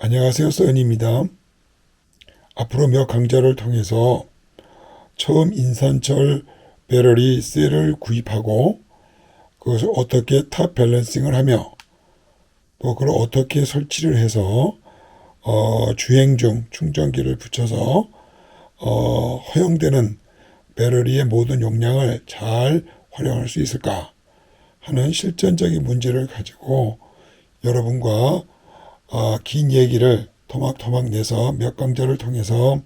안녕하세요. 써연입니다. 앞으로 몇 강좌를 통해서 처음 인산철 배럴이 셀을 구입하고 그것을 어떻게 탑 밸런싱을 하며 또 그걸 어떻게 설치를 해서 어, 주행 중 충전기를 붙여서 어, 허용되는 배터리의 모든 용량을 잘 활용할 수 있을까 하는 실전적인 문제를 가지고 여러분과 어, 긴 얘기를 토막토막 내서 몇 강좌를 통해서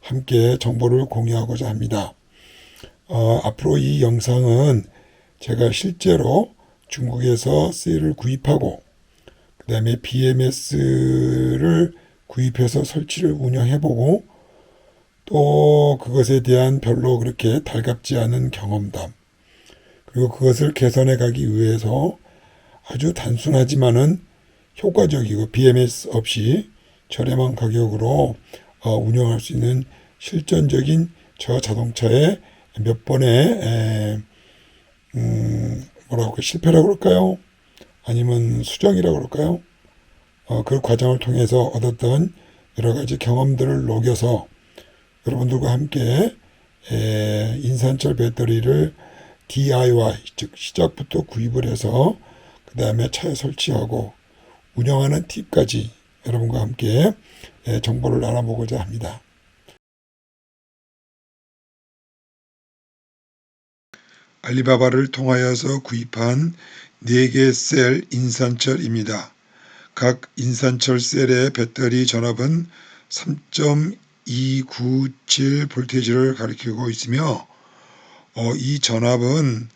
함께 정보를 공유하고자 합니다. 어, 앞으로 이 영상은 제가 실제로 중국에서 셀을 구입하고 그 다음에 BMS를 구입해서 설치를 운영해보고 또 그것에 대한 별로 그렇게 달갑지 않은 경험담 그리고 그것을 개선해 가기 위해서 아주 단순하지만은 효과적이고 BMS 없이 저렴한 가격으로 어, 운영할 수 있는 실전적인 저 자동차의 몇 번의 에, 음, 뭐라고 실패라고 그럴까요? 아니면 수정이라고 그럴까요? 어, 그 과정을 통해서 얻었던 여러 가지 경험들을 녹여서 여러분들과 함께 에, 인산철 배터리를 DIY, 즉 시작부터 구입을 해서 그 다음에 차에 설치하고 운영하는 팁까지 여러분과 함께 에, 정보를 나눠보고자 합니다. 알리바바를 통하여서 구입한 4개 셀 인산철입니다. 각 인산철 셀의 배터리 전압은 3.297 볼테이지를 가리키고 있으며 어, 이 전압은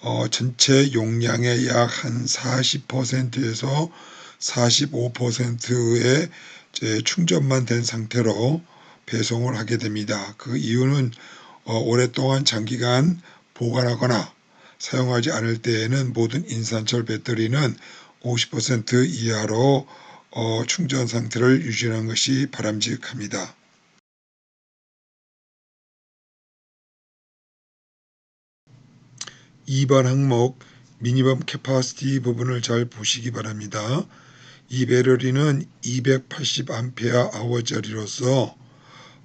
어, 전체 용량의 약 한 40%에서 45%의 충전만 된 상태로 배송을 하게 됩니다. 그 이유는 어, 오랫동안 장기간 보관하거나 사용하지 않을 때에는 모든 인산철 배터리는 50% 이하로 어, 충전 상태를 유지하는 것이 바람직합니다. 2번 항목 미니멈 캐파시티 부분을 잘 보시기 바랍니다. 이 배터리는 280A 아워짜리로서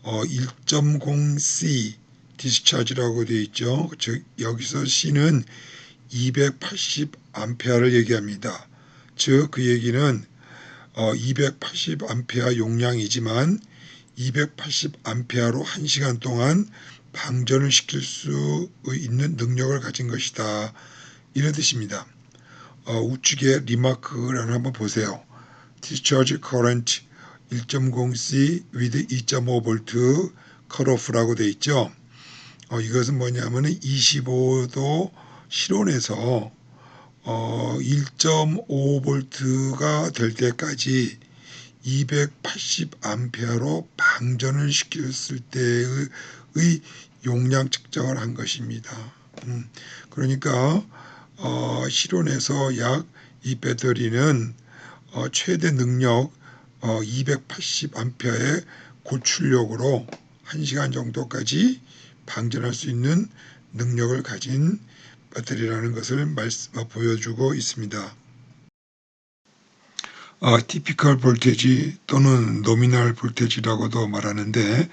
1.0C 디스차지라고 되어 있죠. 즉 여기서 C는 280A를 얘기합니다. 즉 그 얘기는 280A 용량이지만 280A로 1시간 동안 방전을 시킬 수 있는 능력을 가진 것이다. 이런 뜻입니다. 어, 우측에 리마크를 한번 보세요. Discharge current 1.0C with 2.5V 컷오프라고 되어 있죠. 어, 이것은 뭐냐면 25도 실온에서 어, 1.5V가 될 때까지 280A로 방전을 시켰을 때의 용량 측정을 한 것입니다. 음, 그러니까 어, 실온에서 약 이 배터리는 어, 최대 능력 어, 280A의 고출력으로 1시간 정도까지 방전할 수 있는 능력을 가진 배터리라는 것을 말씀, 보여주고 있습니다. 어, 티피컬 볼테지 또는 노미널 볼테지라고도 말하는데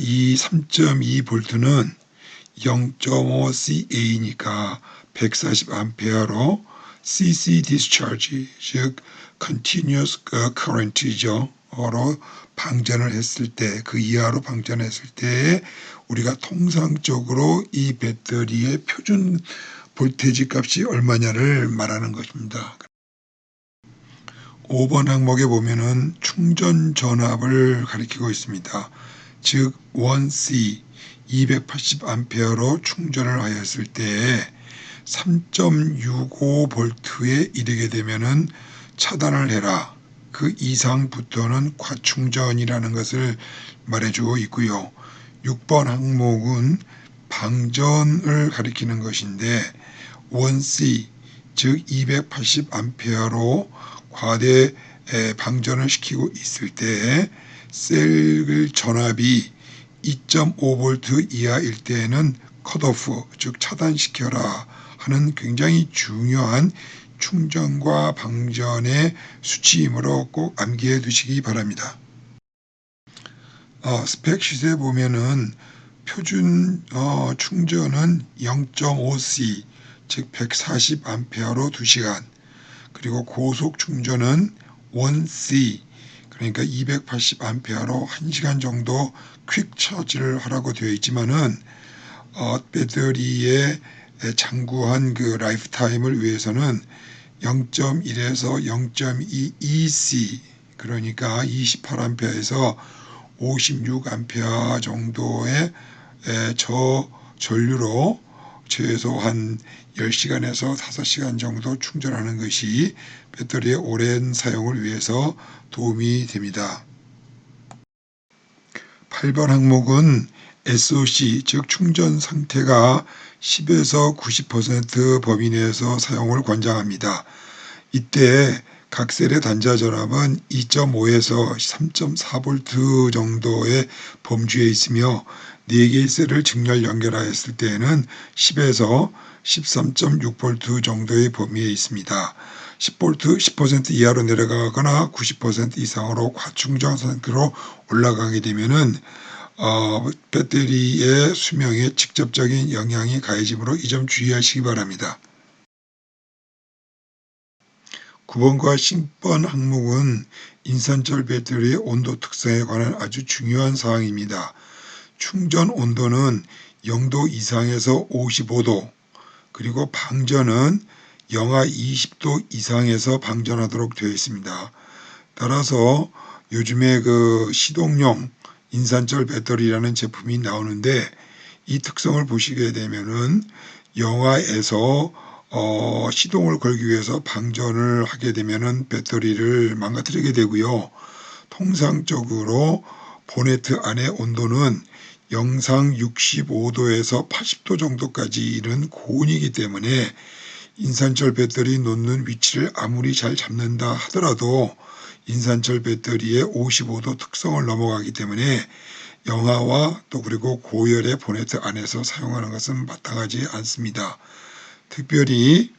이 3.2V는 0.5CA니까 140A로 CC discharge 즉 continuous current이죠. 어로 방전을 했을 때 그 이하로 방전했을 때 우리가 통상적으로 이 배터리의 표준 볼테지 값이 얼마냐를 말하는 것입니다. 5번 항목에 보면은 충전 전압을 가리키고 있습니다. 즉 1C 280A로 충전을 하였을 때 3.65V에 이르게 되면은 차단을 해라. 그 이상부터는 과충전이라는 것을 말해주고 있고요. 6번 항목은 방전을 가리키는 것인데 1C 즉 280A로 과대 방전을 시키고 있을 때 셀 전압이 2.5V 이하일 때에는 컷오프 즉 차단시켜라 하는 굉장히 중요한 충전과 방전의 수치이므로 꼭 암기해 두시기 바랍니다. 어, 스펙시트에 보면은 표준 어, 충전은 0.5C 즉 140A로 2시간 그리고 고속 충전은 1C 그러니까 280A로 1시간 정도 퀵 처지를 하라고 되어 있지만은 어, 배터리의 장구한 그 라이프 타임을 위해서는 0.1에서 0.22C 그러니까 28A에서 56A 정도의 에, 저 전류로 최소 한 10시간에서 5시간 정도 충전하는 것이 배터리의 오랜 사용을 위해서 도움이 됩니다. 8번 항목은 SOC 즉 충전 상태가 10에서 90% 범위 내에서 사용을 권장합니다. 이때 각 셀의 단자 전압은 2.5에서 3.4V 정도의 범주에 있으며 4개의 셀을 직렬 연결하였을 때에는 10에서 13.6V 정도의 범위에 있습니다. 10V 10% 이하로 내려가거나 90% 이상으로 과충전 상태로 올라가게 되면은 어, 배터리의 수명에 직접적인 영향이 가해지므로 이 점 주의하시기 바랍니다. 9번과 10번 항목은 인산철 배터리의 온도 특성에 관한 아주 중요한 사항입니다. 충전 온도는 0도 이상에서 55도, 그리고 방전은 영하 20도 이상에서 방전하도록 되어 있습니다. 따라서 요즘에 그 시동용 인산철 배터리라는 제품이 나오는데 이 특성을 보시게 되면은 영하에서 어, 시동을 걸기 위해서 방전을 하게 되면은 배터리를 망가뜨리게 되고요. 통상적으로 보네트 안의 온도는 영상 65도에서 80도 정도까지 이른 고온이기 때문에 인산철 배터리 놓는 위치를 아무리 잘 잡는다 하더라도 인산철 배터리의 55도 특성을 넘어가기 때문에 영하와 또 그리고 고열의 보네트 안에서 사용하는 것은 마땅하지 않습니다. 특별히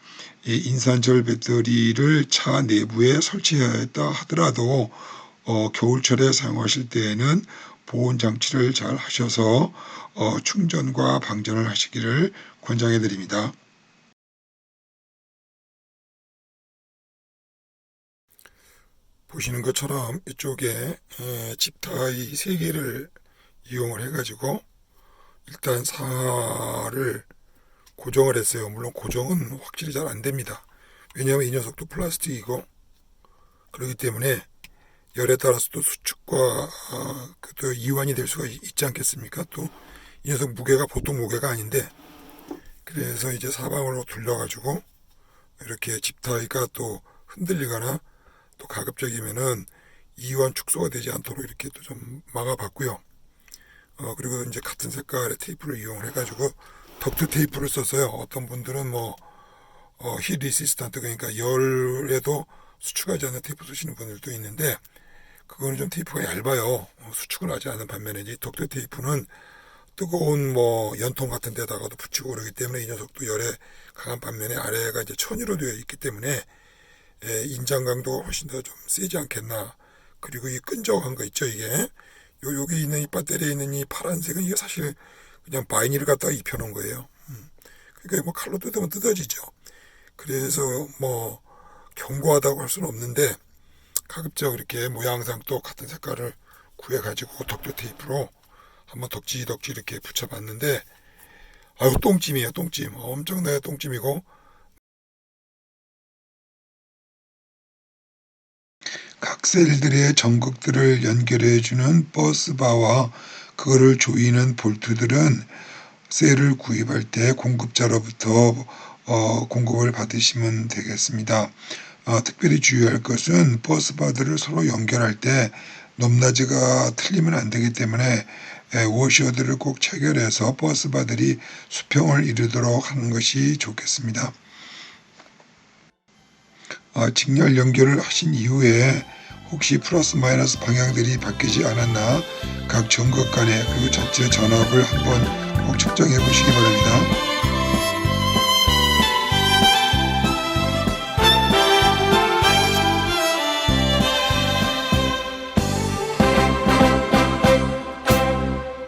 인산철 배터리를 차 내부에 설치해야 했다 하더라도 어, 겨울철에 사용하실 때에는 보온 장치를 잘 하셔서 어, 충전과 방전을 하시기를 권장해 드립니다. 보시는 것처럼 이쪽에 집타이 3개를 이용을 해가지고 일단 사를 고정을 했어요. 물론 고정은 확실히 잘 안 됩니다. 왜냐하면 이 녀석도 플라스틱이고 그렇기 때문에 열에 따라서 또 수축과 어, 또 이완이 될 수가 있지 않겠습니까? 또 이 녀석 무게가 보통 무게가 아닌데 그래서 이제 사방으로 둘러가지고 이렇게 집타이가 또 흔들리거나 또 가급적이면은 이완 축소가 되지 않도록 이렇게 또 좀 막아봤고요. 어, 그리고 이제 같은 색깔의 테이프를 이용을 해가지고 덕트 테이프를 썼어요. 어떤 분들은 뭐, 어, 히 리시스탄트, 그러니까 열에도 수축하지 않는 테이프 쓰시는 분들도 있는데, 그거는 좀 테이프가 얇아요. 어, 수축을 하지 않은 반면에 이 덕트 테이프는 뜨거운 뭐 연통 같은 데다가도 붙이고 그러기 때문에 이 녀석도 열에 강한 반면에 아래가 이제 천유로 되어 있기 때문에 예, 인장 강도가 훨씬 더 좀 세지 않겠나. 그리고 이 끈적한 거 있죠, 이게. 요, 여기 있는 이 배터리에 있는 이 파란색은 이게 사실 그냥 바이닐을 갖다가 입혀놓은 거예요. 음. 그러니까 뭐 칼로 뜯으면 뜯어지죠. 그래서 뭐 견고하다고 할 수는 없는데 가급적 이렇게 모양상 또 같은 색깔을 구해가지고 덕조 테이프로 한번 덕지 덕지 이렇게 붙여봤는데 아유 똥찜이에요 똥찜 엄청나게 똥찜이고 각 셀들의 전극들을 연결해주는 버스바와 그거를 조이는 볼트들은 셀을 구입할 때 공급자로부터 어, 공급을 받으시면 되겠습니다. 어, 특별히 주의할 것은 버스바들을 서로 연결할 때 높낮이가 틀리면 안 되기 때문에 에, 워셔들을 꼭 체결해서 버스바들이 수평을 이루도록 하는 것이 좋겠습니다. 어, 직렬 연결을 하신 이후에 혹시 플러스 마이너스 방향들이 바뀌지 않았나 각 전극 간에 그리고 전체 전압을 한번 꼭 측정해 보시기 바랍니다.